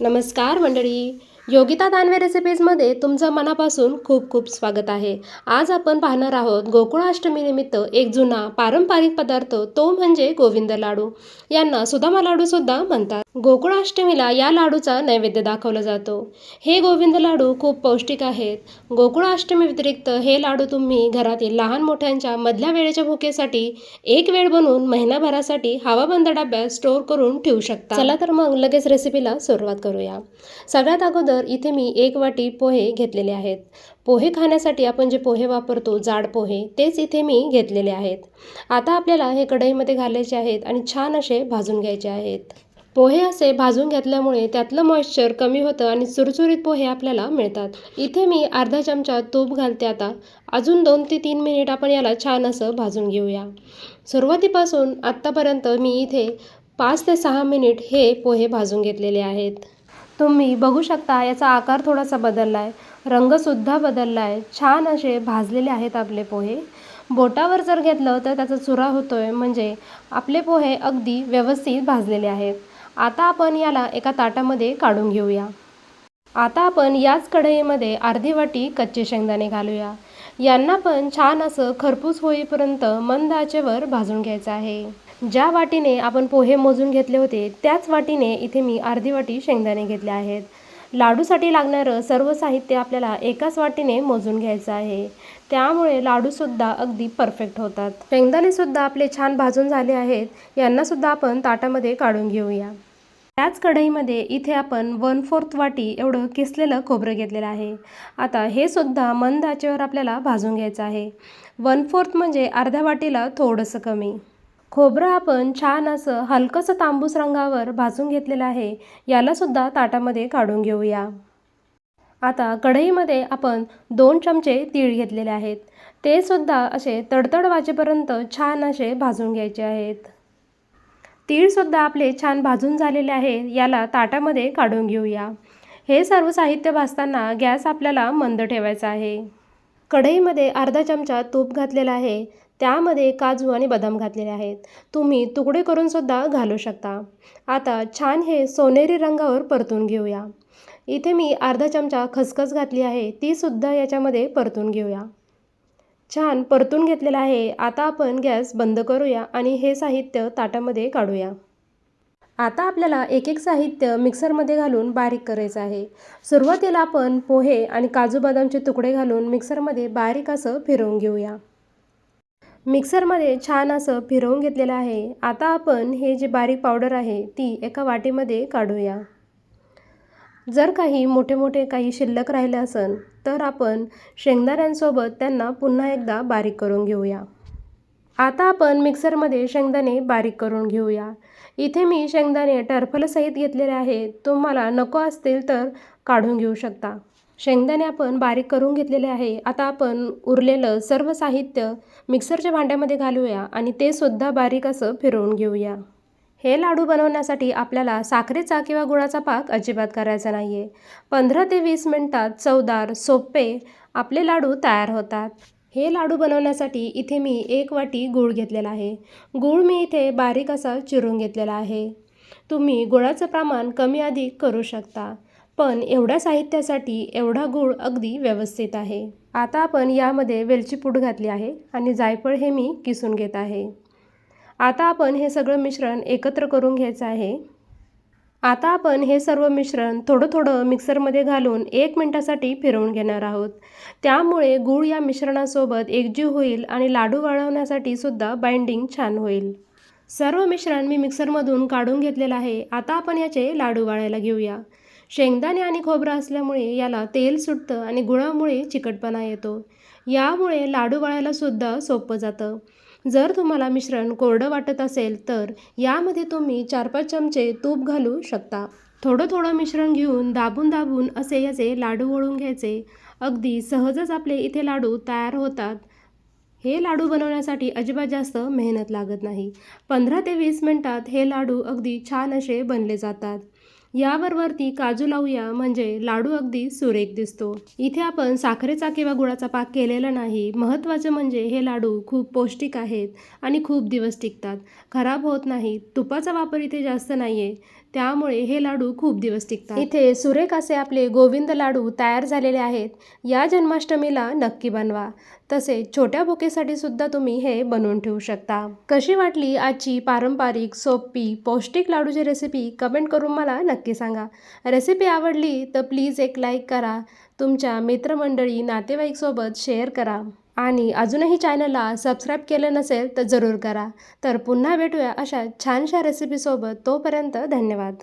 नमस्कार मंडळी. योगिता दानवे रेसिपीजमध्ये तुमचं मनापासून खूप खूप स्वागत आहे. आज आपण पाहणार आहोत गोकुळाष्टमीनिमित्त एक जुना पारंपरिक पदार्थ तो म्हणजे गोविंद लाडू. यांना सुदामा लाडूसुद्धा म्हणतात. गोकुळाष्टमीला या लाडूचा नैवेद्य दाखवला जातो. हे गोविंद लाडू खूप पौष्टिक आहेत. गोकुळाष्टमी व्यतिरिक्त हे लाडू तुम्ही घरातील लहान मोठ्यांच्या मधल्या वेळेच्या भुकेसाठी एक वेळ बनवून महिनाभरासाठी हवाबंद डब्यात स्टोअर करून ठेवू शकता. चला तर मग लगेच रेसिपीला सुरुवात करूया. सगळ्यात अगोदर तर इथे मी एक वाटी पोहे घेतलेले आहेत. पोहे खाण्यासाठी आपण जे पोहे वापरतो जाड पोहे तेच इथे मी घेतलेले आहेत. आता आपल्याला हे कढईमध्ये घालायचे आहेत आणि छान असे भाजून घ्यायचे आहेत. पोहे असे भाजून घेतल्यामुळे त्यातलं मॉइश्चर कमी होतं आणि चुरचुरीत पोहे आपल्याला मिळतात. इथे मी अर्धा चमचा तूप घालते आता. अजून दोन ते तीन मिनिट आपण याला छान असं भाजून घेऊया. सुरुवातीपासून आत्तापर्यंत मी इथे पाच ते सहा मिनिट हे पोहे भाजून घेतलेले आहेत. तुम्ही बघू शकता याचा आकार थोडासा बदलला आहे रंगसुद्धा बदलला आहे छान असे भाजलेले आहेत आपले पोहे. बोटावर जर घेतलं तर त्याचा चुरा होतो आहे म्हणजे आपले पोहे अगदी व्यवस्थित भाजलेले आहेत. आता आपण याला एका ताटामध्ये काढून घेऊया. आता आपण याच कढईमध्ये अर्धी वाटी कच्चे शेंगदाणे घालूया. यांना पण छान असं खरपूस होईपर्यंत मंद आचेवर भाजून घ्यायचं आहे. ज्या वाटीने आपण पोहे मोजून घेतले होते त्याच वाटीने इथे मी अर्धी वाटी शेंगदाणे घेतले आहेत. लाडूसाठी लागणारं सर्व साहित्य आपल्याला एकाच वाटीने मोजून घ्यायचं आहे. त्यामुळे लाडूसुद्धा अगदी परफेक्ट होतात. शेंगदाणेसुद्धा आपले छान भाजून झाले आहेत यांनासुद्धा आपण ताटामध्ये काढून घेऊया. त्याच कढईमध्ये इथे आपण वन फोर्थ वाटी एवढं किसलेलं खोबरं घेतलेलं आहे. आता हे सुद्धा मंद आचेवर आपल्याला भाजून घ्यायचं आहे. वन फोर्थ म्हणजे अर्ध्या वाटीला थोडंसं कमी. खोबरं आपण छान असं हलकंसं तांबूस रंगावर भाजून घेतलेलं आहे. यालासुद्धा ताटामध्ये काढून घेऊया. आता कढईमध्ये आपण दोन चमचे तीळ घेतलेले आहेत. ते सुद्धा असे तडतड वाजेपर्यंत छान असे भाजून घ्यायचे आहेत. तीळसुद्धा आपले छान भाजून झालेले आहे. याला ताटामध्ये काढून घेऊया. हे सर्व साहित्य भाजताना गॅस आपल्याला मंद ठेवायचा आहे. कढईमध्ये अर्धा चमचा तूप घातलेला आहे. त्यामध्ये काजू आणि बदाम घातलेले आहेत. तुम्ही तुकडे करूनसुद्धा घालू शकता. आता छान हे सोनेरी रंगावर परतून घेऊया. इथे मी अर्धा चमचा खसखस घातली आहे. तीसुद्धा याच्यामध्ये परतून घेऊया. छान परतून घेतलेलं आहे. आता आपण गॅस बंद करूया आणि हे साहित्य ताटामध्ये काढूया. आता आपल्याला एक एक साहित्य मिक्सरमध्ये घालून बारीक करायचं आहे. सुरुवातीला आपण पोहे आणि काजू बदामचे तुकडे घालून मिक्सरमध्ये बारीक असं फिरवून घेऊया. मिक्सरमध्ये छान असं फिरवून घेतलेलं आहे. आता आपण हे जे बारीक पावडर आहे ती एका वाटीमध्ये काढूया. जर काही मोठे मोठे काही शिल्लक राहिले असेल तर आपण शेंगदाण्यांसोबत त्यांना पुन्हा एकदा बारीक करून घेऊया. आता आपण मिक्सरमध्ये शेंगदाणे बारीक करून घेऊया. इथे मी शेंगदाणे टरफलसहित घेतलेले आहेत. तुम्हाला नको असतील तर काढून घेऊ शकता. शेंगदाणे आपण बारीक करून घेतलेले आहे. आता आपण उरलेलं सर्व साहित्य मिक्सरच्या भांड्यामध्ये घालूया आणि ते सुद्धा बारीक असं फिरवून घेऊया. हे लाडू बनवण्यासाठी आपल्याला साखरेचा किंवा गुळाचा पाक अजिबात करायचा नाही आहे पंधरा ते वीस मिनटात चवदार सोपे आपले लाडू तयार होतात. हे लाडू बनवण्यासाठी इथे मी एक वाटी गूळ घेतलेला आहे. गूळ मी इथे बारीक असा चिरून घेतलेला आहे. तुम्ही गुळाचं प्रमाण कमी अधिक करू शकता. पण एवढ्या साहित्यासाठी एवढा गूळ अगदी व्यवस्थित आहे. आता आपण यामध्ये वेलची पूड घातली आहे आणि जायफळ हे मी किसून घेत आहे. आता आपण हे सगळं मिश्रण एकत्र करून घ्यायचं आहे. आता आपण हे सर्व मिश्रण थोडं थोडं मिक्सरमध्ये घालून एक मिनटासाठी फिरवून घेणार आहोत. त्यामुळे गूळ या मिश्रणासोबत एकजीव होईल आणि लाडू वाळवण्यासाठी सुद्धा बाइंडिंग छान होईल. सर्व मिश्रण मी मिक्सरमधून काढून घेतलेलं आहे. आता आपण याचे लाडू वाळायला घेऊया. शेंगदाणे आणि खोबरं असल्यामुळे याला तेल सुटतं आणि गुळामुळे चिकटपणा येतो. यामुळे लाडू वाळायला सुद्धा सोपं जातं. जर तुम्हाला मिश्रण कोरडं वाटत असेल तर यामध्ये तुम्ही चार पाच चमचे तूप घालू शकता. थोडं थोडं मिश्रण घेऊन दाबून दाबून असे याचे लाडू वळून घ्यायचे. अगदी सहजच आपले इथे लाडू तयार होतात. हे लाडू बनवण्यासाठी अजिबात जास्त मेहनत लागत नाही. पंधरा ते वीस मिनटात हे लाडू अगदी छान असे बनले जातात. यावर वरती काजू लावूया म्हणजे लाडू अगदी सुरेख दिसतो. इथे आपण साखरेचा किंवा गुळाचा पाक केलेला नाही. महत्त्वाचं म्हणजे हे लाडू खूप पौष्टिक आहेत आणि खूप दिवस टिकतात. खराब होत नाही. तुपाचा वापर इथे जास्त नाही आहे त्यामुळे हे लाडू खूप दिवस टिकतात. इथे सुरेख असे आपले गोविंद लाडू तयार झालेले आहेत. या जन्माष्टमीला नक्की बनवा. तसेच छोट्या भुकेसाठी सुद्धा तुम्ही हे बनवून ठेवू शकता. कशी वाटली आजची पारंपरिक सोपी पौष्टिक लाडूची रेसिपी कमेंट करून मला नक्की सांगा. रेसिपी आवडली तर प्लीज एक लाईक करा. तुमच्या मित्रमंडळी नातेवाईकसोबत शेअर करा. आणि अजूनही चॅनलला सबस्क्राईब केलं नसेल तर जरूर करा. तर पुन्हा भेटूया अशा छानशा रेसिपीसोबत तोपर्यंत धन्यवाद.